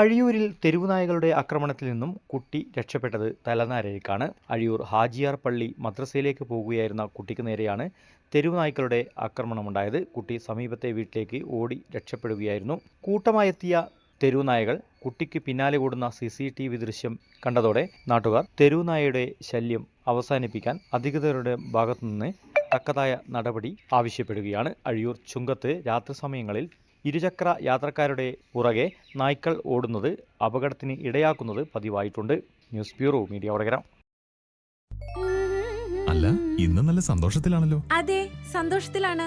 അഴിയൂരിൽ തെരുവുനായകളുടെ ആക്രമണത്തിൽ നിന്നും കുട്ടി രക്ഷപ്പെട്ടത് തലനാരിഴക്കാണ് അഴിയൂർ ഹാജിയാർ പള്ളി മദ്രസയിലേക്ക് പോകുകയായിരുന്ന കുട്ടിക്ക് നേരെയാണ് തെരുവുനായ്ക്കളുടെ ആക്രമണമുണ്ടായത്. കുട്ടി സമീപത്തെ വീട്ടിലേക്ക് ഓടി രക്ഷപ്പെടുകയായിരുന്നു. കൂട്ടമായെത്തിയ തെരുവുനായകൾ കുട്ടിക്ക് പിന്നാലെ ഓടുന്ന സി സി ടി വി ദൃശ്യം കണ്ടതോടെ നാട്ടുകാർ തെരുവുനായയുടെ ശല്യം അവസാനിപ്പിക്കാൻ അധികൃതരുടെ ഭാഗത്തുനിന്ന് തക്കതായ നടപടി ആവശ്യപ്പെടുകയാണ്. അഴിയൂർ ചുങ്കത്ത് രാത്രി സമയങ്ങളിൽ ഇരുചക്ര യാത്രക്കാരുടെ പുറകെ നായ്ക്കൾ ഓടുന്നത് അപകടത്തിന് ഇടയാക്കുന്നത് പതിവായിട്ടുണ്ട്. News bureau media Vadakara. അല്ല ഇന്ന് നല്ല സന്തോഷത്തിലാണല്ലോ. അതെ സന്തോഷത്തിലാണ്.